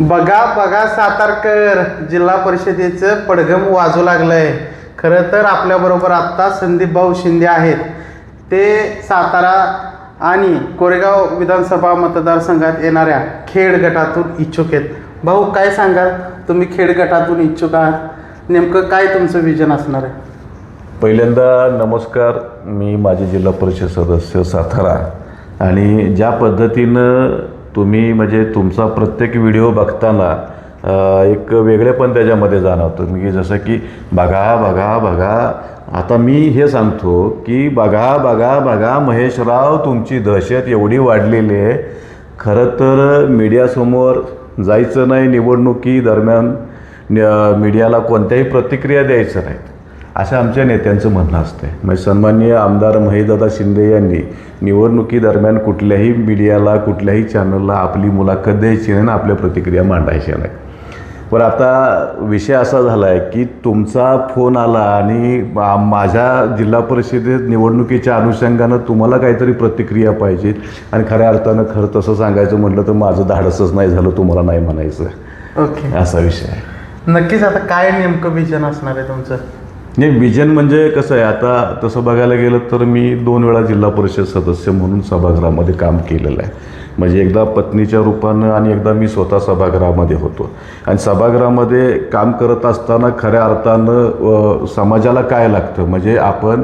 बघा बघा सातारकर. जिल्हा परिषदेचं पडगम वाजू लागलंय. खरं तर आपल्याबरोबर आत्ता संदीप भाऊ शिंदे आहेत. ते सातारा आणि कोरेगाव विधानसभा मतदारसंघात येणाऱ्या खेड गटातून इच्छुक आहेत. भाऊ काय सांगाल? तुम्ही खेड गटातून इच्छुक आहात. नेमकं काय तुमचं विजन असणार आहे? पहिल्यांदा नमस्कार. मी माझे जिल्हा परिषद सदस्य सातारा. आणि ज्या पद्धतीनं तुम्ही म्हणजे तुमचा प्रत्येक व्हिडिओ बघताना एक वेगळेपण त्याच्यामध्ये जाणवतो. की म्हणजे जसं की बघा बघा बघा आता मी हे सांगतो की बघा बघा बघा महेशराव तुमची दहशत एवढी वाढलेली आहे. खरं तर मीडियासमोर जायचं नाही निवडणुकी दरम्यान न- मीडियाला कोणत्याही प्रतिक्रिया द्यायचं नाहीत. असं आमच्या नेत्यांचं म्हणणं असते म्हणजे सन्माननीय आमदार महेशदादा शिंदे यांनी निवडणुकीदरम्यान कुठल्याही मीडियाला कुठल्याही चॅनलला आपली मुलाखत द्यायची नाही आणि आपल्या प्रतिक्रिया मांडायच्या नाही. पण आता विषय असा झाला आहे की तुमचा फोन आला आणि माझ्या जिल्हा परिषदेत निवडणुकीच्या अनुषंगानं तुम्हाला काहीतरी प्रतिक्रिया पाहिजे आणि खऱ्या अर्थानं खरं तसं सांगायचं म्हटलं तर माझं धाडसच नाही झालं तुम्हाला नाही म्हणायचं. ओके. असा विषय आहे. नक्कीच आता काय नेमकं विजन असणार आहे तुमचं? नाही विजन म्हणजे कसं आहे आता तसं बघायला गेलं तर मी दोन वेळा जिल्हा परिषद सदस्य म्हणून सभागृहामध्ये काम केलेलं आहे. म्हणजे एकदा पत्नीच्या रूपानं आणि एकदा मी स्वतः सभागृहामध्ये होतो. आणि सभागृहामध्ये काम करत असताना खऱ्या अर्थानं समाजाला काय लागतं? म्हणजे आपण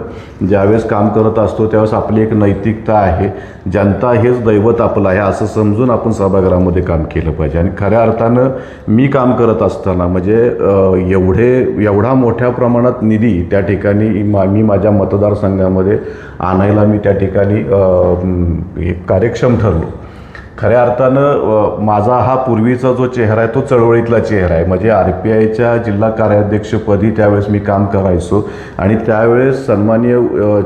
ज्यावेळेस काम करत असतो त्यावेळेस आपली एक नैतिकता आहे. जनता हेच दैवत आपलं आहे असं समजून आपण सभागृहामध्ये काम केलं पाहिजे. आणि खऱ्या अर्थानं मी काम करत असताना म्हणजे एवढे एवढा मोठ्या प्रमाणात निधी त्या ठिकाणी मा मी माझ्या मतदारसंघामध्ये आणायला मी त्या ठिकाणी कार्यक्षम ठरलो. खऱ्या अर्थानं माझा हा पूर्वीचा जो चेहरा आहे तो चळवळीतला चेहरा आहे. म्हणजे आर पी आयच्या जिल्हा कार्याध्यक्षपदी त्यावेळेस मी काम करायचो आणि त्यावेळेस सन्माननीय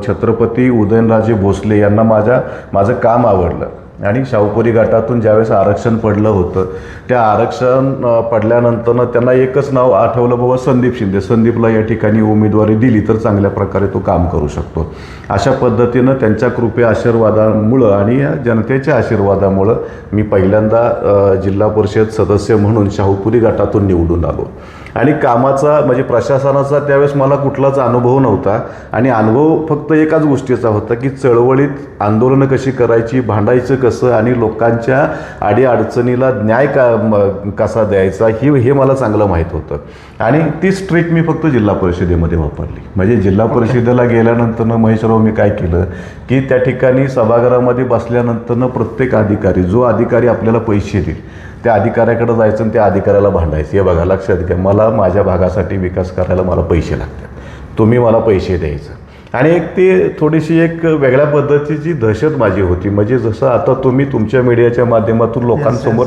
छत्रपती उदयनराजे भोसले यांना माझ्या माझं काम आवडलं. आणि शाहूपुरी गटातून ज्यावेळेस आरक्षण पडलं होतं त्या आरक्षण पडल्यानंतरनं त्यांना एकच नाव आठवलं बाबा संदीप शिंदे. संदीपला या ठिकाणी उमेदवारी दिली तर चांगल्या प्रकारे तो काम करू शकतो. अशा पद्धतीनं त्यांच्या कृपे आशीर्वादामुळं आणि या जनतेच्या आशीर्वादामुळं मी पहिल्यांदा जिल्हा परिषद सदस्य म्हणून शाहूपुरी गटातून निवडून आलो. आणि कामाचा म्हणजे प्रशासनाचा त्यावेळेस मला कुठलाच अनुभव नव्हता. आणि अनुभव फक्त एकाच गोष्टीचा होता की चळवळीत आंदोलनं कशी करायची भांडायचं कसं आणि लोकांच्या अडीअडचणीला न्याय का कसा द्यायचा ही हे मला चांगलं माहीत होतं. आणि तीच ट्रिक मी फक्त जिल्हा परिषदेमध्ये वापरली. म्हणजे जिल्हा परिषदेला गेल्यानंतरनं महेशराव मी काय केलं की त्या ठिकाणी सभागृहामध्ये बसल्यानंतरनं प्रत्येक अधिकारी जो अधिकारी आपल्याला पैसे देईल त्या अधिकाऱ्याकडे जायचं आणि त्या अधिकाऱ्याला भांडायचं. हे बघा लक्षात घ्या मला माझ्या भागासाठी विकास करायला मला पैसे लागतात. तुम्ही मला पैसे द्यायचं. आणि एक ती थोडीशी एक वेगळ्या पद्धतीची दहशत माझी होती. म्हणजे जसं आता तुम्ही तुमच्या मीडियाच्या माध्यमातून लोकांसमोर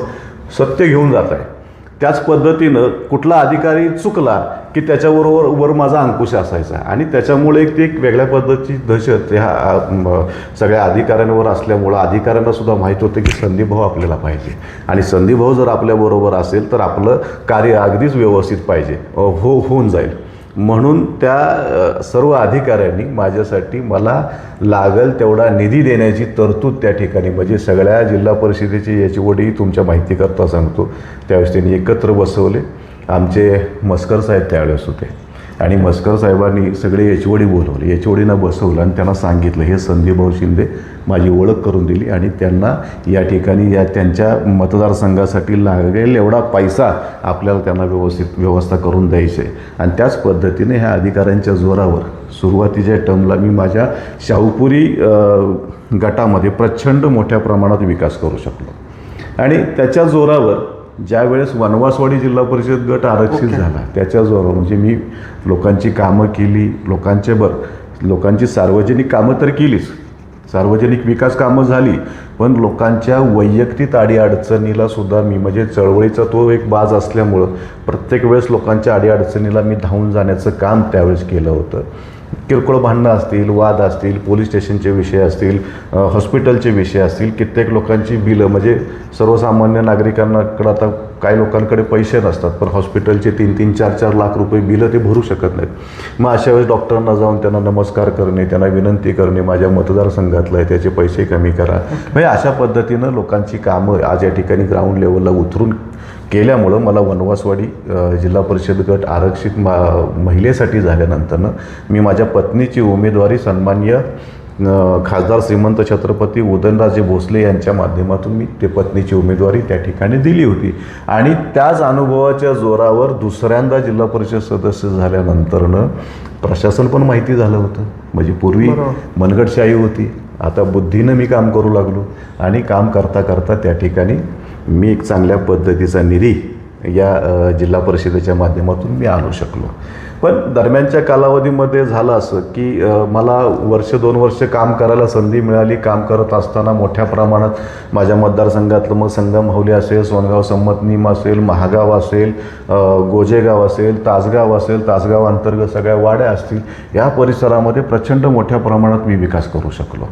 सत्य घेऊन जात आहे त्याच पद्धतीनं कुठला अधिकारी चुकला की त्याच्याबरोबर वर माझा अंकुश असायचा. आणि त्याच्यामुळे एक ती एक वेगळ्या पद्धतीची दहशत ह्या सगळ्या अधिकाऱ्यांवर असल्यामुळं अधिकाऱ्यांना सुद्धा माहीत होतं की संधीभाव आपल्याला पाहिजे. आणि संधीभाव जर आपल्याबरोबर असेल तर आपलं कार्य अगदीच व्यवस्थित पाहिजे. हो होऊन जाईल. म्हणून त्या सर्व अधिकाऱ्यांनी माझ्यासाठी मला लागल तेवढा निधी देण्याची तरतूद त्या ठिकाणी म्हणजे सगळ्या जिल्हा परिषदेची याची वडी तुमच्या माहितीकरता सांगतो. त्यावेळेस त्यांनी एकत्र बसवले. आमचे मस्कर साहेब त्यावेळेस होते. आणि मस्कर साहेबांनी सगळे एचओडी बोलवले. यचवडीनं बसवलं आणि त्यांना सांगितलं. हे संदीपभाऊ शिंदे माझी ओळख करून दिली आणि त्यांना या ठिकाणी या त्यांच्या मतदारसंघासाठी लागेल एवढा पैसा आपल्याला त्यांना व्यवस्थित व्यवस्था करून द्यायची आहे आणि त्याच पद्धतीने ह्या अधिकाऱ्यांच्या जोरावर सुरुवातीच्या टर्मला मी माझ्या शाहूपुरी गटामध्ये प्रचंड मोठ्या प्रमाणात विकास करू शकलो. आणि त्याच्या जोरावर ज्या वेळेस वनवासवाडी जिल्हा परिषद गट आरक्षित ओके. झाला त्याच्या जोरावर म्हणजे मी लोकांची कामं केली लोकांचे बर लोकांची सार्वजनिक कामं तर केलीच सार्वजनिक विकास कामं झाली पण लोकांच्या वैयक्तिक अडीअडचणीला सुद्धा मी म्हणजे चळवळीचा तो एक बाज असल्यामुळं प्रत्येक वेळेस लोकांच्या अडीअडचणीला मी धावून जाण्याचं काम त्यावेळेस केलं होतं किरकोळ भांडणं असतील वाद असतील पोलीस स्टेशनचे विषय असतील हॉस्पिटलचे विषय असतील कित्येक लोकांची बिलं म्हणजे सर्वसामान्य नागरिकांकडं आता काही लोकांकडे पैसे नसतात पण हॉस्पिटलचे तीन तीन चार चार लाख रुपये बिलं ते भरू शकत नाहीत. मग अशा वेळेस डॉक्टरांना जाऊन त्यांना नमस्कार करणे त्यांना विनंती करणे माझ्या मतदारसंघातलं आहे त्याचे पैसे कमी करा. म्हणजे अशा पद्धतीनं लोकांची कामं आज या ठिकाणी ग्राउंड लेवलला उतरून केल्यामुळं मला वनवासवाडी जिल्हा परिषद गट आरक्षित मा महिलेसाठी झाल्यानंतरनं मी माझ्या पत्नीची उमेदवारी सन्मान्य खासदार श्रीमंत छत्रपती उदयनराजे भोसले यांच्या माध्यमातून मी ते पत्नीची उमेदवारी त्या ठिकाणी दिली होती. आणि त्याच अनुभवाच्या जोरावर दुसऱ्यांदा जिल्हा परिषद सदस्य झाल्यानंतरनं प्रशासन पण माहिती झालं होतं. म्हणजे पूर्वी मनगटशाही होती. आता बुद्धीनं मी काम करू लागलो. आणि काम करता करता त्या ठिकाणी मी एक चांगल्या पद्धतीचा निधी या जिल्हा परिषदेच्या माध्यमातून मी आणू शकलो. पण दरम्यानच्या कालावधीमध्ये झालं असं की मला वर्ष दोन वर्ष काम करायला संधी मिळाली. काम करत असताना मोठ्या प्रमाणात माझ्या मतदारसंघातलं मग संगम हवली असेल सोनगाव संमतनीम असेल महागाव असेल गोजेगाव असेल तासगाव असेल तासगाव अंतर्गत सगळ्या वाड्या असतील या परिसरामध्ये प्रचंड मोठ्या प्रमाणात मी विकास करू शकलो.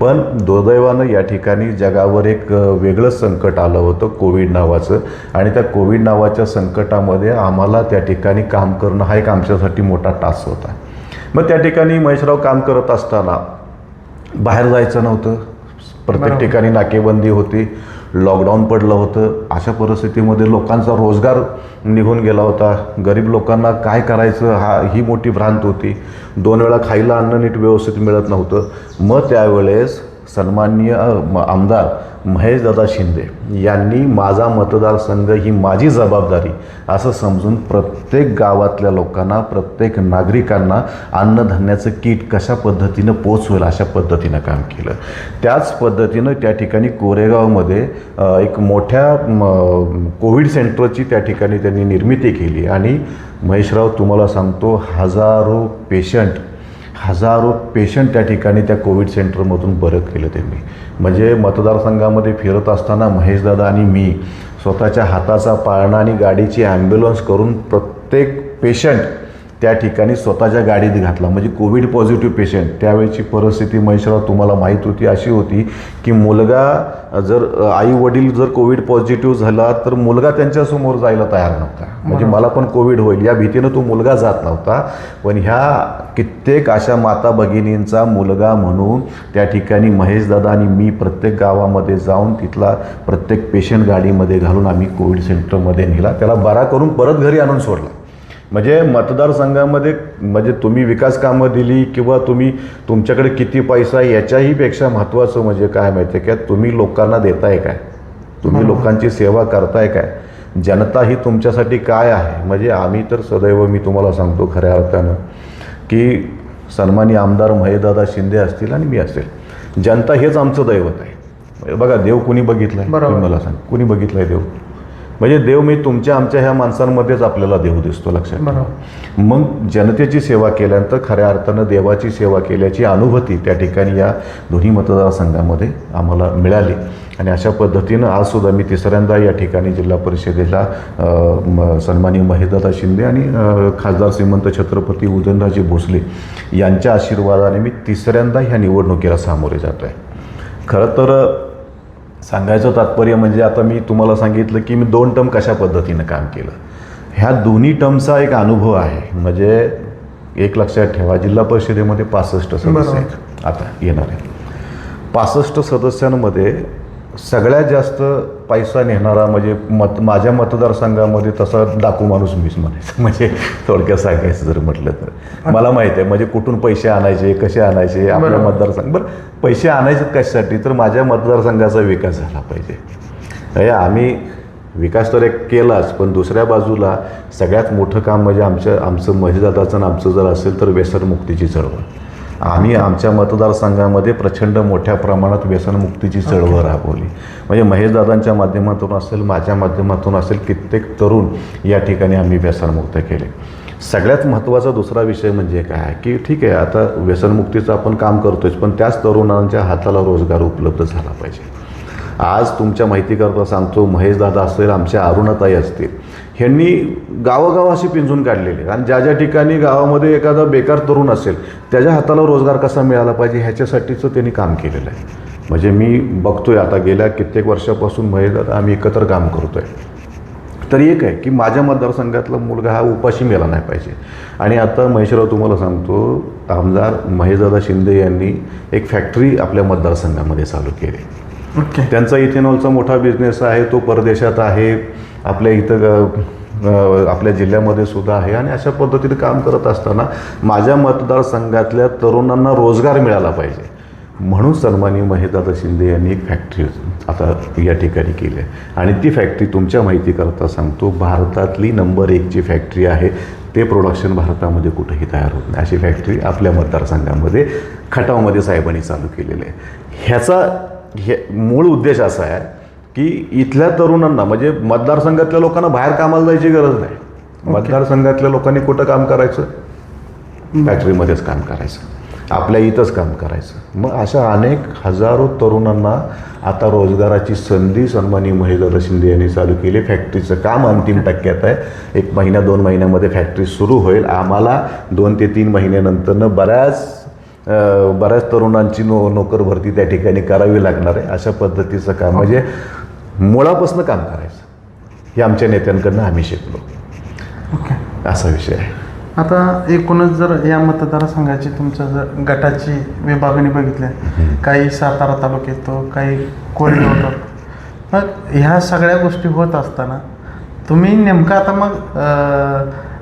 पण दुर्दैवानं या ठिकाणी जगावर एक वेगळंच संकट आलं होतं कोविड नावाचं. आणि त्या कोविड नावाच्या संकटामध्ये आम्हाला त्या ठिकाणी काम करणं हा एक आमच्यासाठी मोठा टास्क होता. मग त्या ठिकाणी महेशराव काम करत असताना बाहेर जायचं नव्हतं. प्रत्येक ठिकाणी नाकेबंदी होती. लॉकडाऊन पडलं होतं. अशा परिस्थितीमध्ये लोकांचा रोजगार निघून गेला होता. गरीब लोकांना काय करायचं हा ही मोठी भ्रांत होती. दोन वेळा खायला अन्न नीट व्यवस्थित मिळत नव्हतं. मग त्यावेळेस सन्माननीय म- आमदार महेशदादा शिंदे यांनी माझा मतदारसंघ ही माझी जबाबदारी असं समजून प्रत्येक गावातल्या लोकांना प्रत्येक नागरिकांना अन्नधान्याचं किट कशा पद्धतीनं पोचवेल अशा पद्धतीनं काम केलं. त्याच पद्धतीनं त्या ठिकाणी कोरेगावमध्ये एक मोठ्या कोविड सेंटरची त्या ठिकाणी त्यांनी निर्मिती केली आणि महेशराव तुम्हाला सांगतो हजारो पेशंट हजारो पेशंट त्या ठिकाणी त्या कोविड सेंटरमधून बरं केलं त्यांनी. म्हणजे मतदारसंघामध्ये फिरत असताना महेशदादा आणि मी स्वतःच्या हाताचा पाळणा आणि गाडीची ॲम्ब्युलन्स करून प्रत्येक पेशंट त्या ठिकाणी स्वतःच्या गाडीत घातला. म्हणजे कोविड पॉझिटिव्ह पेशंट त्यावेळची परिस्थिती महेशराव तुम्हाला माहीत होती अशी होती की मुलगा जर आई वडील जर कोविड पॉझिटिव्ह झाला तर मुलगा त्यांच्यासमोर जायला तयार नव्हता. म्हणजे मला पण कोविड होईल. या भीतीनं तो मुलगा जात नव्हता. पण ह्या कित्येक अशा माता भगिनींचा मुलगा म्हणून त्या ठिकाणी महेशदादा आणि मी प्रत्येक गावामध्ये जाऊन तिथला प्रत्येक पेशंट गाडीमध्ये घालून आम्ही कोविड सेंटरमध्ये नेला. त्याला बरा करून परत घरी आणून सोडला. म्हणजे मतदारसंघामध्ये म्हणजे तुम्ही विकास कामं दिली किंवा तुम्ही तुमच्याकडे किती पैसा याच्याही पेक्षा महत्त्वाचं म्हणजे काय माहिती आहे का? तुम्ही लोकांना देताय काय? तुम्ही लोकांची सेवा करताय काय? जनता ही तुमच्यासाठी काय आहे? म्हणजे आम्ही तर सदैव मी तुम्हाला सांगतो खऱ्या अर्थानं की सन्मानी आमदार महेशदादा शिंदे असतील आणि मी असेल. जनता हेच आमचं दैवत आहे. बघा देव कुणी बघितलं आहे. मला सांग कुणी बघितलं आहे देव? म्हणजे देव मी तुमच्या आमच्या ह्या माणसांमध्येच आपल्याला देव दिसतो लक्षात. मग जनतेची सेवा केल्यानंतर खऱ्या अर्थानं देवाची सेवा केल्याची अनुभूती त्या ठिकाणी या दोन्ही मतदारसंघामध्ये आम्हाला मिळाली. आणि अशा पद्धतीनं आजसुद्धा मी तिसऱ्यांदा या ठिकाणी जिल्हा परिषदेला सन्माननीय महेशदादा शिंदे आणि खासदार श्रीमंत छत्रपती उदयनराजे भोसले यांच्या आशीर्वादाने मी तिसऱ्यांदा ह्या निवडणुकीला सामोरे जातो आहे. खरं तर सांगायचं तात्पर्य म्हणजे आता मी तुम्हाला सांगितलं की मी दोन टर्म कशा पद्धतीनं काम केलं. ह्या दोन्ही टर्मचा एक अनुभव आहे. म्हणजे एक लक्षात ठेवा जिल्हा परिषदेमध्ये पासष्ट सदस्य आहेत. आता येणार आहे पासष्ट सदस्यांमध्ये सगळ्यात जास्त पैसा नेणारा म्हणजे मत माझ्या मतदारसंघामध्ये तसा डाकू माणूस मीच म्हणायचं. म्हणजे थोडक्यात सांगायचं जर म्हटलं तर. मला माहीत आहे म्हणजे कुठून पैसे आणायचे कसे आणायचे आपल्या. मतदारसंघ. बरं पैसे आणायचे कशासाठी? तर माझ्या मतदारसंघाचा विकास झाला पाहिजे. आम्ही विकास तर एक केलाच पण दुसऱ्या बाजूला सगळ्यात मोठं काम म्हणजे आमच्या आमचं महेशदादाचं आणि आमचं जर असेल तर व्यसनमुक्तीची चळवळ. आम्ही आमच्या मतदारसंघामध्ये प्रचंड मोठ्या प्रमाणात व्यसनमुक्तीची चळवळ राबवली. म्हणजे महेशदादांच्या माध्यमातून असेल माझ्या माध्यमातून असेल कित्येक तरुण या ठिकाणी आम्ही व्यसनमुक्त केले. सगळ्यात महत्त्वाचा दुसरा विषय म्हणजे काय की ठीक आहे आता व्यसनमुक्तीचं आपण काम करतोच पण त्याच तरुणांच्या हाताला रोजगार उपलब्ध झाला पाहिजे. आज तुमच्या माहितीकरता सांगतो महेशदादा असेल आमच्या अरुणाताई असतील. ह्यांनी गावोगाव अशी पिंजून काढलेले आणि ज्या ज्या ठिकाणी गावामध्ये एखादा बेकार तरुण असेल त्याच्या हाताला रोजगार कसा मिळाला पाहिजे ह्याच्यासाठीचं त्यांनी काम केलेलं आहे. म्हणजे मी बघतोय आता गेल्या कित्येक वर्षापासून महिला आम्ही एकत्र काम करतो आहे तर एक आहे की माझ्या मतदारसंघातला मुलगा हा उपाशी मेला नाही पाहिजे. आणि आता महेशराव तुम्हाला सांगतो आमदार महेशदादा शिंदे यांनी एक फॅक्टरी आपल्या मतदारसंघामध्ये चालू केली. त्यांचा इथेनॉलचा मोठा बिझनेस आहे तो परदेशात आहे आपल्या इथं आपल्या जिल्ह्यामध्ये सुद्धा आहे आणि अशा पद्धतीने काम करत असताना माझ्या मतदारसंघातल्या तरुणांना रोजगार मिळाला पाहिजे. म्हणून सन्मानी महेशदादा शिंदे यांनी एक फॅक्टरी आता या ठिकाणी केली आहे. आणि ती फॅक्टरी तुमच्या माहितीकरता सांगतो भारतातली नंबर एकची फॅक्टरी आहे ते प्रोडक्शन भारतामध्ये कुठेही तयार होत नाही. अशी फॅक्टरी आपल्या मतदारसंघामध्ये खटावमध्ये साहेबांनी चालू केलेली आहे. ह्याचा हे मूळ उद्देश असा आहे की इथल्या तरुणांना म्हणजे मतदारसंघातल्या लोकांना बाहेर कामाला जायची गरज नाही. मतदारसंघातल्या लोकांनी कुठं काम करायचं? फॅक्टरीमध्येच काम करायचं. आपल्या इथंच काम करायचं. मग अशा अनेक हजारो तरुणांना आता रोजगाराची संधी सन्मानी महेंद्र शिंदे यांनी चालू केली. फॅक्टरीचं काम अंतिम टक्क्यात आहे. एक महिन्या दोन महिन्यामध्ये फॅक्टरी सुरू होईल. आम्हाला दोन ते तीन महिन्यानंतरनं बऱ्याच बऱ्याच तरुणांची नो नोकर भरती त्या ठिकाणी करावी लागणार आहे. अशा पद्धतीचं काम म्हणजे मुळापासून काम करायचं. हे आमच्या नेत्यांकडनं आम्ही शिकलो. ओके. असा विषय आहे. आता एकूणच जर या मतदारसंघाची तुमच्या जर गटाची विभागणी बघितल्या काही सातारा तालुक्यात येतो काही कोरेगाव तालुका मग ह्या सगळ्या गोष्टी होत असताना तुम्ही नेमकं आता मग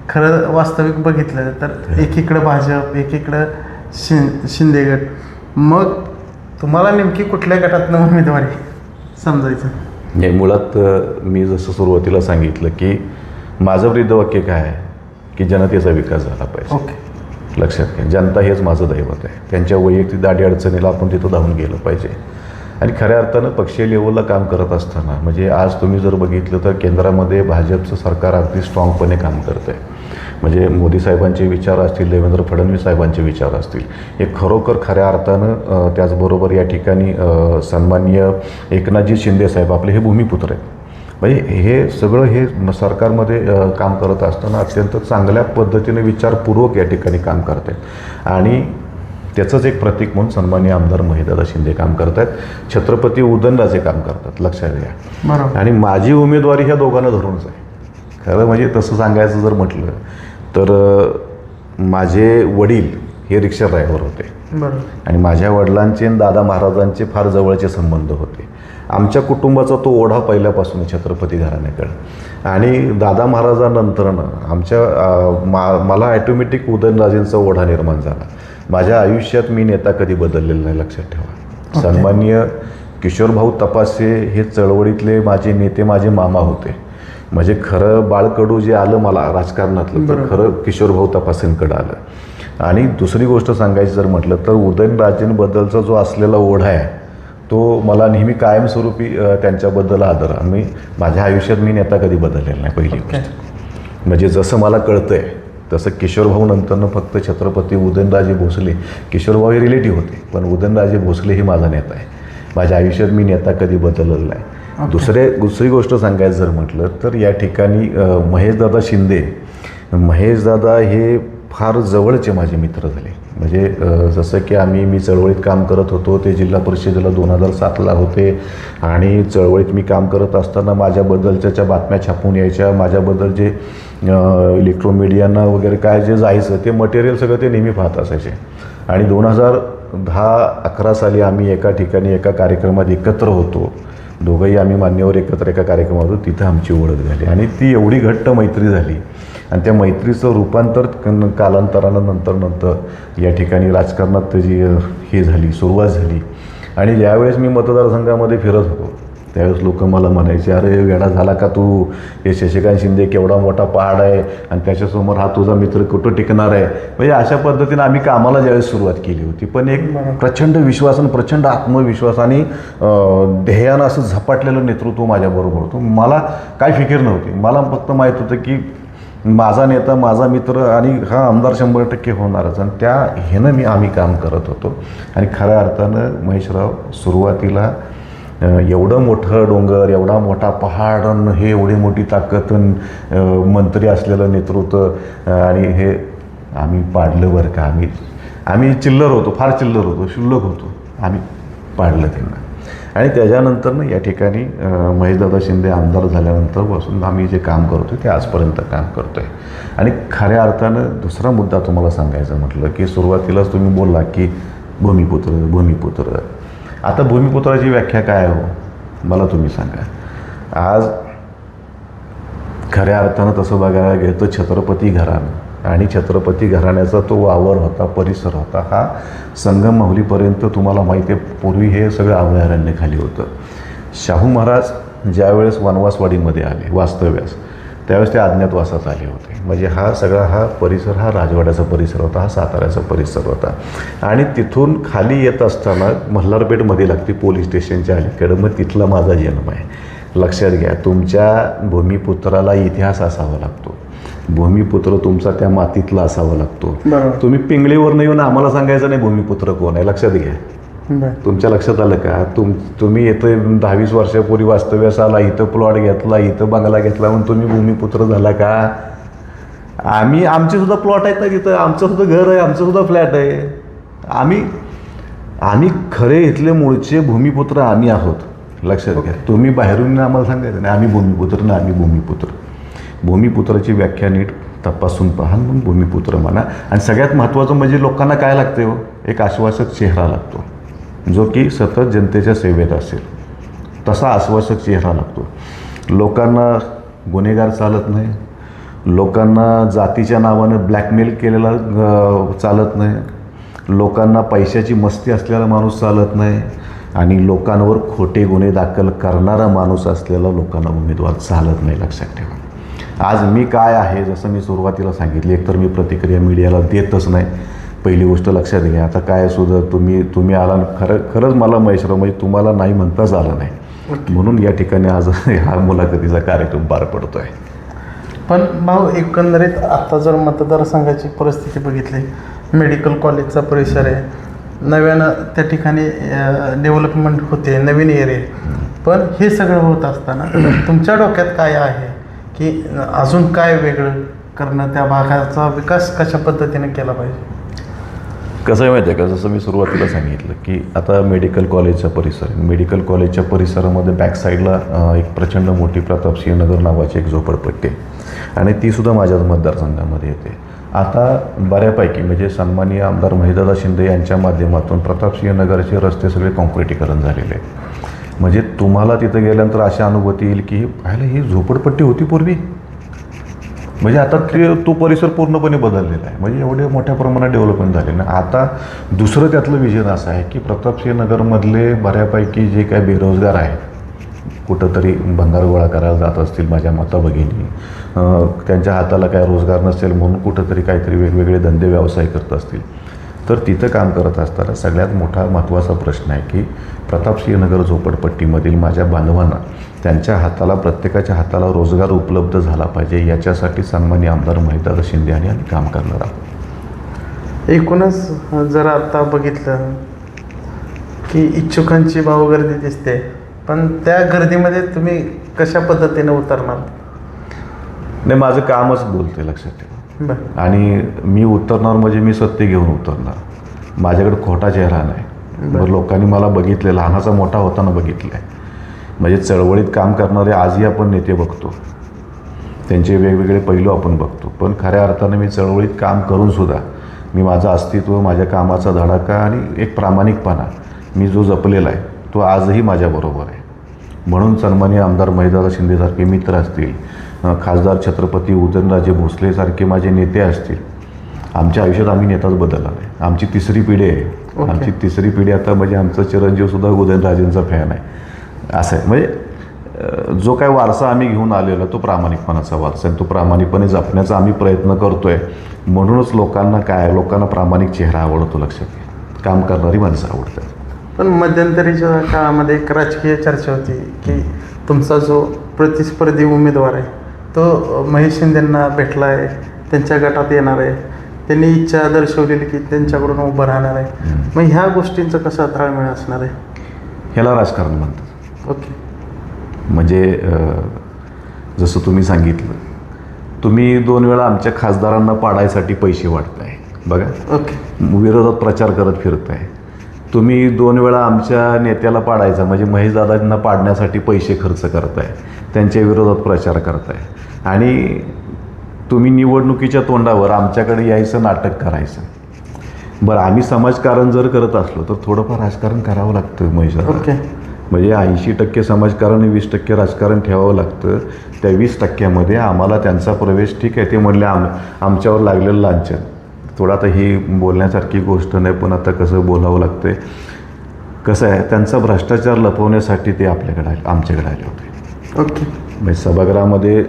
खरं वास्तविक बघितलं तर एकीकडं भाजप एकीकडं शिं शिंदेगड. मग तुम्हाला नेमकी कुठल्या गटातनं उमेदवारी समजायचं. म्हणजे मुळात मी जसं सुरुवातीला सांगितलं की माझं ब्रीदवाक्य काय आहे? की जनतेचा विकास झाला पाहिजे. ओके. लक्षात घ्या जनता हेच माझं दैवत आहे. त्यांच्या वैयक्तिक दाडी अडचणीला आपण तिथं धावून गेलं पाहिजे. आणि खऱ्या अर्थानं पक्षीय लेवलला काम करत असताना म्हणजे आज तुम्ही जर बघितलं तर केंद्रामध्ये भाजपचं सरकार अगदी स्ट्रॉंगपणे काम करतं आहे म्हणजे मोदी साहेबांचे विचार असतील देवेंद्र फडणवीस साहेबांचे विचार असतील. हे खरोखर खऱ्या अर्थानं त्याचबरोबर या ठिकाणी अ, सन्माननीय एकनाथजी शिंदे साहेब आपले हे भूमिपुत्र आहेत. म्हणजे हे सगळं हे सरकारमध्ये काम करत असताना अत्यंत चांगल्या पद्धतीने विचारपूर्वक या ठिकाणी काम करत आहेत. आणि त्याचंच एक प्रतीक म्हणून सन्मान्य आमदार महिदादा शिंदे काम करत आहेत. छत्रपती उदयनराजे काम करतात लक्षात घ्या. बरोबर. आणि माझी उमेदवारी ह्या दोघांना धरूनच आहे. खरं म्हणजे तसं सांगायचं जर म्हटलं तर माझे वडील हे रिक्षा ड्रायव्हर होते. आणि माझ्या वडिलांचे आणि दादा महाराजांचे फार जवळचे संबंध होते. आमच्या कुटुंबाचा तो ओढा पहिल्यापासून छत्रपती घराण्याकडे. आणि दादा महाराजांनंतरनं आमच्या मा मला ॲटोमॅटिक उदयनराजेंचा ओढा निर्माण झाला. माझ्या आयुष्यात मी नेता कधी बदललेला नाही लक्षात ठेवा. सन्माननीय किशोरभाऊ तपासे हे चळवळीतले माझे नेते माझे मामा होते. म्हणजे खरं बाळकडू जे आलं मला राजकारणातलं तर खरं किशोरभाऊ तपासेंकडं आलं. आणि दुसरी गोष्ट सांगायची जर म्हटलं तर उदयनराजेंबद्दलचा जो असलेला ओढा आहे तो मला नेहमी कायमस्वरूपी त्यांच्याबद्दल आदर. मी माझ्या आयुष्यात मी नेता कधी बदललेला नाही पहिली गोष्ट. म्हणजे जसं मला कळतंय तसं किशोरभाऊ नंतरनं फक्त छत्रपती उदयनराजे भोसले किशोरभाऊ हे रिलेटिव्ह होते पण उदयनराजे भोसले ही माझा नेता आहे. माझ्या आयुष्यात मी नेता कधी बदललेला नाही. दुसरे दुसरी गोष्ट सांगायचं जर म्हटलं तर या ठिकाणी महेशदादा शिंदे. महेशदादा हे फार जवळचे माझे मित्र झाले. म्हणजे जसं की आम्ही मी चळवळीत काम करत होतो ते जिल्हा परिषदेला दोन हजार सातला होते. आणि चळवळीत मी काम करत असताना माझ्याबद्दलच्या ज्या बातम्या छापून यायच्या माझ्याबद्दल जे इलेक्ट्रोमिडियाना वगैरे काय जे जायचं ते मटेरियल सगळं ते नेहमी पाहत असायचे. आणि दोन हजार दहा अकरा साली आम्ही एका ठिकाणी एका कार्यक्रमात एकत्र होतो. दोघंही आम्ही मान्यवर एकत्र एका कार्यक्रमात होतो तिथं आमची ओळख झाली. आणि ती एवढी घट्ट मैत्री झाली. आणि त्या मैत्रीचं रूपांतर कालांतरानं नंतर नंतर या ठिकाणी राजकारणात त्याची हे झाली सुरुवात झाली. आणि ज्यावेळेस मी मतदारसंघामध्ये फिरत होतो त्यावेळेस लोक मला म्हणायचे अरे वेडा झाला का तू? हे शशिकांत शिंदे केवढा मोठा पहाड आहे आणि त्याच्यासमोर हा तुझा मित्र कुठं टिकणार आहे? म्हणजे अशा पद्धतीनं आम्ही कामाला ज्यावेळेस सुरुवात केली होती. पण एक प्रचंड विश्वास आणि प्रचंड आत्मविश्वास आणि ध्येयानं असं झपाटलेलं नेतृत्व माझ्याबरोबर होतं. मला काय फिकीर नव्हती. मला फक्त माहीत होतं की माझा नेता माझा मित्र आणि हा आमदार शंभर टक्के होणारच. आणि त्या ह्यानं मी आम्ही काम करत होतो. आणि खऱ्या अर्थानं महेशराव सुरुवातीला एवढं मोठं डोंगर एवढा मोठा पहाड हे एवढी मोठी ताकद मंत्री असलेलं नेतृत्व आणि हे आम्ही पाडलं बरं का? आम्ही आम्ही चिल्लर होतो फार चिल्लर होतो शुल्लक होतो. आम्ही पाडलं त्यांना. आणि त्याच्यानंतरनं या ठिकाणी महेशदादा शिंदे आमदार झाल्यानंतरपासून आम्ही जे काम करतो ते आजपर्यंत काम करतो आहे आणि खऱ्या अर्थानं दुसरा मुद्दा तुम्हाला सांगायचा म्हटलं की सुरुवातीलाच तुम्ही बोलला की भूमिपुत्र भूमिपुत्र. आता भूमिपुत्राची व्याख्या काय हो? मला तुम्ही सांगा. आज खऱ्या अर्थानं तसं बघायला गेलं तर छत्रपती घराणं आणि छत्रपती घराण्याचा तो वावर होता परिसर होता हा संगम माहुलीपर्यंत तुम्हाला माहिती आहे पूर्वी हे सगळं अभयारण्य खाली होतं. शाहू महाराज ज्यावेळेस वनवासवाडीमध्ये आले वास्तव्यास त्यावेळेस ते अज्ञातवासात आले होते. म्हणजे हा सगळा हा परिसर हा राजवाड्याचा परिसर होता हा साताऱ्याचा परिसर होता. आणि तिथून खाली येत असताना मल्हारपेठमध्ये लागते पोलीस स्टेशनच्या अलीकडं मग तिथला माझा जन्म आहे. लक्षात घ्या तुमच्या भूमिपुत्राला इतिहास असावा लागतो. भूमिपुत्र तुमचा त्या मातीतला असावा लागतो. तुम्ही पिंगळीवरनं येऊन आम्हाला सांगायचं नाही भूमिपुत्र कोण आहे लक्षात घ्या. तुमच्या लक्षात आलं का? तुम तुम्ही इथं दहावीस वर्षापूर्वी वास्तव्यास आला इथं प्लॉट घेतला इथं बंगला घेतला म्हणून तुम्ही भूमिपुत्र झाला का? आम्ही आमचे सुद्धा प्लॉट आहेत ना तिथं. आमचं सुद्धा घर आहे आमचं सुद्धा फ्लॅट आहे. आम्ही आम्ही खरे इथले मूळचे भूमिपुत्र आम्ही आहोत. लक्षात घ्या. तुम्ही बाहेरून आम्हाला सांगायचं नाही. आम्ही भूमिपुत्र ना आम्ही भूमिपुत्र. भूमिपुत्राची व्याख्या नीट तपासून पहा मग भूमिपुत्र म्हणा. आणि सगळ्यात महत्त्वाचं म्हणजे लोकांना काय लागते हो? एक आश्वासक चेहरा लागतो. जो की सतत जनतेच्या सेवेत असेल. तसा आश्वासक चेहरा लागतो. लोकांना गुन्हेगार चालत नाही. लोकांना जातीच्या नावानं ब्लॅकमेल केलेला चालत नाही. लोकांना पैशाची मस्ती असलेला माणूस चालत नाही. आणि लोकांवर खोटे गुन्हे दाखल करणारा माणूस असलेला लोकांना उमेदवार चालत नाही लक्षात ठेवा. आज मी काय आहे जसं मी सुरुवातीला सांगितले एकतर मी प्रतिक्रिया मीडियाला देतच नाही. पहिली गोष्ट लक्षात घ्या आता काय सुद्धा तुम्ही तुम्ही आला खरं खरंच मला महेशराव म्हणजे तुम्हाला नाही म्हणताच आलं नाही. म्हणून या ठिकाणी आज हा मुलाखतीचा कार्यक्रम पार पडतो आहे पण भाऊ एकंदरीत आता जर मतदारसंघाची परिस्थिती बघितली मेडिकल कॉलेजचा परिसर आहे नव्यानं त्या ठिकाणी डेव्हलपमेंट होते नवीन एरिया पण हे सगळं होत असताना तुमच्या डोक्यात काय आहे की अजून काय वेगळं करणं त्या भागाचा विकास कशा पद्धतीने केला पाहिजे? कसं आहे माहिती आहे का? जसं मी सुरुवातीला सांगितलं की आता मेडिकल कॉलेजचा परिसर मेडिकल कॉलेजच्या परिसरामध्ये बॅकसाईडला एक प्रचंड मोठी प्रतापसिंह नगर नावाची एक झोपडपट्टी आहे. आणि तीसुद्धा माझ्याच मतदारसंघामध्ये येते. आता बऱ्यापैकी म्हणजे सन्माननीय आमदार महिदादा शिंदे यांच्या माध्यमातून प्रतापसिंह नगरचे रस्ते सगळे कॉन्क्रिटीकरण झालेले आहेत. म्हणजे तुम्हाला तिथं गेल्यानंतर अशा अनुभूती येईल की पाहिलं ही झोपडपट्टी होती पूर्वी. म्हणजे आता ते तो परिसर पूर्णपणे बदललेला आहे. म्हणजे एवढे मोठ्या प्रमाणात डेव्हलपमेंट झाले ना. आता दुसरं त्यातलं विजन असं आहे की प्रतापसिंह नगरमधले बऱ्यापैकी जे काय बेरोजगार आहेत कुठंतरी भंगार गोळा करायला जात असतील माझ्या माता भगिनी त्यांच्या हाताला काय रोजगार नसेल म्हणून कुठंतरी काहीतरी वेगवेगळे धंदे व्यवसाय करत असतील. तर तिथं काम करत असताना सगळ्यात मोठा महत्त्वाचा प्रश्न आहे की प्रतापसिंहनगर झोपडपट्टीमधील माझ्या बांधवांना त्यांच्या हाताला प्रत्येकाच्या हाताला रोजगार उपलब्ध झाला पाहिजे. याच्यासाठी सन्मान्य आमदार महिदादा शिंदे आणि आम्ही काम करणार आहोत. एकूणच जर आता बघितलं की इच्छुकांची भावगर्दी दिसते पण त्या गर्दीमध्ये तुम्ही कशा पद्धतीने उतरणार? नाही माझं कामच बोलते लक्षात ठेवा. आणि मी उतरणार म्हणजे मी सत्य घेऊन उतरणार. माझ्याकडे खोटा चेहरा नाही. लोकांनी मला बघितले लहानाचा मोठा होताना बघितलं आहे म्हणजे चळवळीत काम करणारे आजही आपण नेते बघतो. त्यांचे वेगवेगळे पैलू आपण बघतो. पण खऱ्या अर्थानं मी चळवळीत काम करूनसुद्धा मी माझं अस्तित्व माझ्या कामाचा धडाका आणि एक प्रामाणिकपणा मी जो जपलेला आहे तो आजही माझ्याबरोबर आहे. म्हणून सन्मान्य आमदार महिदादा शिंदेसारखे मित्र असतील खासदार छत्रपती उदयनराजे भोसलेसारखे माझे नेते असतील आमच्या आयुष्यात आम्ही नेताच बदलला नाही आमची तिसरी पिढी आहे. ओके. आमची तिसरी पिढी आता म्हणजे आमचा चिरंजीवसुद्धा उदयनराजेंचा फॅन आहे. असं आहे. म्हणजे जो काय वारसा आम्ही घेऊन आलेलो तो प्रामाणिकपणाचा वारसा आहे. तो प्रामाणिकपणे जपण्याचा आम्ही प्रयत्न करतो आहे म्हणूनच लोकांना काय लोकांना प्रामाणिक चेहरा आवडतो लक्षात घ्या. काम करणारी माणसं आवडतात. पण मध्यंतरीच्या काळामध्ये एक राजकीय चर्चा होती की तुमचा जो प्रतिस्पर्धी उमेदवार आहे तो महेश शिंदेंना भेटला आहे त्यांच्या गटात येणार आहे. त्यांनी इच्छा दर्शवलेली की त्यांच्याकडून उभं राहणार आहे. मग ह्या गोष्टींचं कसं ताळमेळ असणार आहे? ह्याला राजकारण म्हणतात. ओके. म्हणजे जसं तुम्ही सांगितलं तुम्ही दोन वेळा आमच्या खासदारांना पाडायसाठी पैसे वाटताय बघा. ओके. विरोधात प्रचार करत फिरताय. तुम्ही दोन वेळा आमच्या नेत्याला पाडायचा म्हणजे महेशदादांना पाडण्यासाठी पैसे खर्च करताय त्यांच्या विरोधात प्रचार करताय. आणि तुम्ही निवडणुकीच्या तोंडावर आमच्याकडे यायचं नाटक करायचं. बरं आम्ही समाजकारण जर करत असलो तर थोडंफार राजकारण करावं लागतं महेश ओके. म्हणजे ऐंशी टक्के समाजकारण वीस टक्के राजकारण ठेवावं लागतं. त्या वीस टक्क्यामध्ये आम्हाला त्यांचा प्रवेश ठीक आहे ते म्हणले आम आमच्यावर लागलेलं लांछन. थोडं आता ही बोलण्यासारखी गोष्ट नाही पण आता कसं बोलावं लागतंय. कसं आहे त्यांचा भ्रष्टाचार लपवण्यासाठी ते आपल्याकडे आले आमच्याकडे आले होते. ओके. म्हणजे सभागृहामध्ये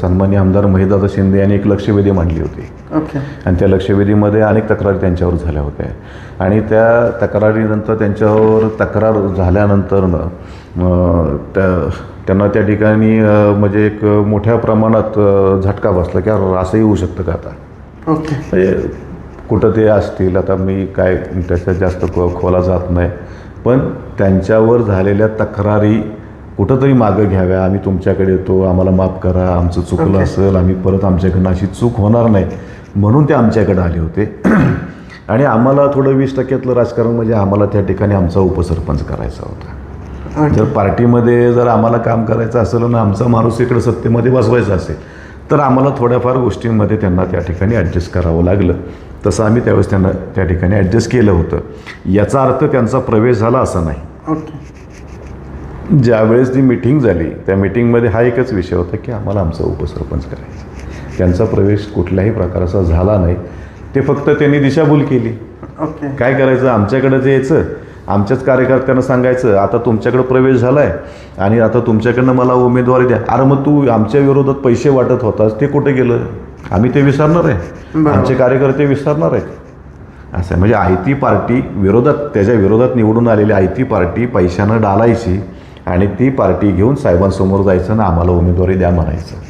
सन्मान्य आमदार महिदादा शिंदे यांनी एक लक्षवेधी मांडली होती. ओके. आणि त्या लक्षवेधीमध्ये अनेक तक्रारी त्यांच्यावर झाल्या होत्या. आणि त्या तक्रारीनंतर त्यांच्यावर तक्रार झाल्यानंतरनं अं, त्या त्यांना त्या ठिकाणी म्हणजे एक मोठ्या प्रमाणात झटका बसला की अरे असंही होऊ शकतं का आता? ओके. म्हणजे कुठं ते असतील आता मी काय त्याच्यात जास्त खो खोला जात नाही. पण त्यांच्यावर झालेल्या तक्रारी कुठंतरी मागं घ्याव्या. आम्ही तुमच्याकडे येतो आम्हाला माफ करा आमचं चुकलं Okay. असेल आम्ही परत आमच्याकडनं अशी चूक होणार नाही. म्हणून ते आमच्याकडे आले होते. आणि आम्हाला थोडं वीस टक्क्यातलं राजकारण म्हणजे आम्हाला त्या ठिकाणी आमचा उपसरपंच करायचा होता. जर पार्टीमध्ये जर आम्हाला काम करायचं असेल आणि आमचा माणूस इकडे सत्तेमध्ये बसवायचा असेल तर आम्हाला थोड्याफार गोष्टींमध्ये त्यांना त्या ठिकाणी ॲडजस्ट करावं लागलं. तसं आम्ही त्यावेळेस त्यांना त्या ठिकाणी ॲडजस्ट केलं होतं. याचा अर्थ त्यांचा प्रवेश झाला असं नाही. ज्यावेळेस ती मिटिंग झाली त्या मिटिंगमध्ये हा एकच विषय होता की आम्हाला आमचा उपसरपंच करायचा. त्यांचा प्रवेश कुठल्याही प्रकारचा झाला नाही. ते फक्त त्यांनी दिशाभूल केली. ओके. काय करायचं? आमच्याकडे जे यायचं आमच्याच कार्यकर्त्यांना सांगायचं आता तुमच्याकडे प्रवेश झाला आहे आणि आता तुमच्याकडनं मला उमेदवारी द्या. अरे मग तू आमच्या विरोधात पैसे वाटत होतास ते कुठे गेलं? आम्ही ते विसरणार आहे. आमचे कार्यकर्ते विसरणार आहेत. असं म्हणजे आयती पार्टी विरोधात त्याच्या विरोधात निवडून आलेली आयती पार्टी पैशानं डालायची आणि ती पार्टी घेऊन साहेबांसमोर जायचं ना आम्हाला उमेदवारी द्या म्हणायचं.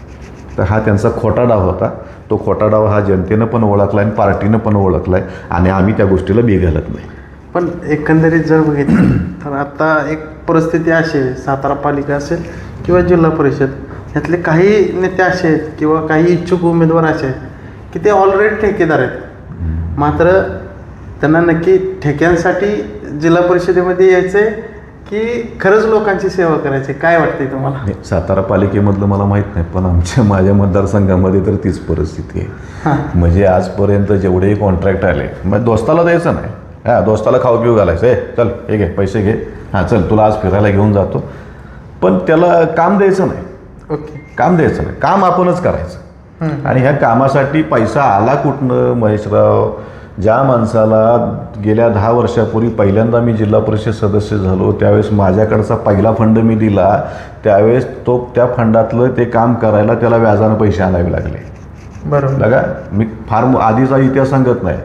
तर हा त्यांचा खोटा डाव होता. तो खोटा डाव हा जनतेनं पण ओळखला आणि पार्टीनं पण ओळखला आहे आणि आम्ही त्या गोष्टीला बी घालत नाही. पण एकंदरीत जर बघितलं तर आता एक परिस्थिती अशी आहे. सातारा पालिका असेल किंवा जिल्हा परिषद ह्यातले काही नेते असे आहेत किंवा काही इच्छुक उमेदवार असे आहेत की ते ऑलरेडी ठेकेदार आहेत. मात्र त्यांना नक्की ठेक्यांसाठी जिल्हा परिषदेमध्ये यायचं आहे की खरंच लोकांची सेवा करायची काय वाटते तुम्हाला? सातारा पालिकेमधलं मला माहीत नाही पण आमच्या माझ्या मतदारसंघामध्ये तर तीच परिस्थिती आहे. म्हणजे आजपर्यंत जेवढेही कॉन्ट्रॅक्ट आले मग दोस्ताला द्यायचं नाही. हां दोस्ताला खाऊ पिऊ घालायचं. ए चल हे घे पैसे घे. हां चल तुला आज फिरायला घेऊन जातो. पण त्याला काम द्यायचं नाही. ओके. काम द्यायचं नाही. काम आपणच करायचं. आणि ह्या कामासाठी पैसा आला कुठनं महेशराव? ज्या माणसाला गेल्या दहा वर्षापूर्वी पहिल्यांदा मी जिल्हा परिषद सदस्य झालो त्यावेळेस माझ्याकडचा पहिला फंड मी दिला त्यावेळेस तो त्या फंडातलं ते काम करायला त्याला व्याजानं पैसे आणावे लागले. बरोबर. बघा मी फार आधीचा इतिहास सांगत नाही.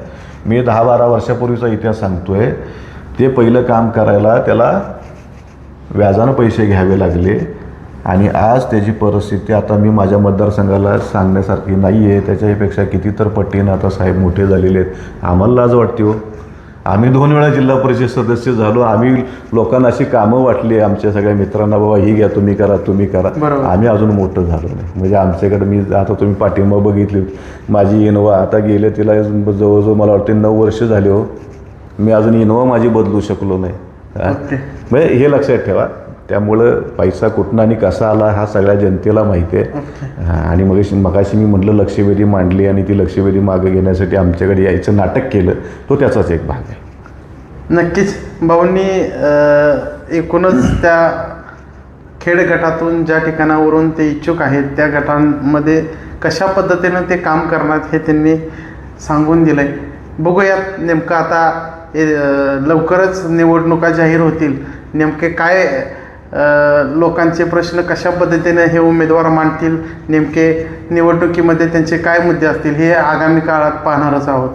मी दहा बारा वर्षापूर्वीचा इतिहास सांगतोय. ते पहिलं काम करायला त्याला व्याजानं पैसे घ्यावे लागले. आणि आज त्याची परिस्थिती आता मी माझ्या मतदारसंघाला सांगण्यासारखी नाही आहे त्याच्यापेक्षा कितीतर पट्टीनं आता साहेब मोठे झालेले आहेत. आम्हाला लाज वाटते हो. आम्ही दोन वेळा जिल्हा परिषद सदस्य झालो. आम्ही लोकांना अशी कामं वाटली. आमच्या सगळ्या मित्रांना बाबा ही घ्या तुम्ही करा तुम्ही करा. आम्ही अजून मोठं झालो नाही. म्हणजे आमच्याकडे मी आता तुम्ही पाठिंबा बघितली. माझी इनोवा आता गेले तिला जवळजवळ मला वाटते नऊ वर्ष झाले हो. मी अजून इनोवा माझी बदलू शकलो नाही. म्हणजे हे लक्षात ठेवा. त्यामुळं पैसा कुठनं आणि कसा आला हा सगळ्या जनतेला माहिती आहे. आणि मग मगाशी मी म्हटलं लक्षवेधी मांडली आणि ती लक्षवेधी मागं घेण्यासाठी आमच्याकडे यायचं नाटक केलं तो त्याचाच एक भाग आहे. नक्कीच. भाऊंनी एकूणच त्या खेड गटातून ज्या ठिकाणावरून ते इच्छुक आहेत त्या गटांमध्ये कशा पद्धतीनं ते काम करणार हे त्यांनी सांगून दिलं आहे बघूयात नेमकं आता लवकरच निवडणुका जाहीर होतील. नेमके काय लोकांचे प्रश्न कशा पद्धतीने हे उमेदवार मांडतील? नेमके निवडणुकीमध्ये त्यांचे काय मुद्दे असतील? हे आगामी काळात पाहणारच आहोत.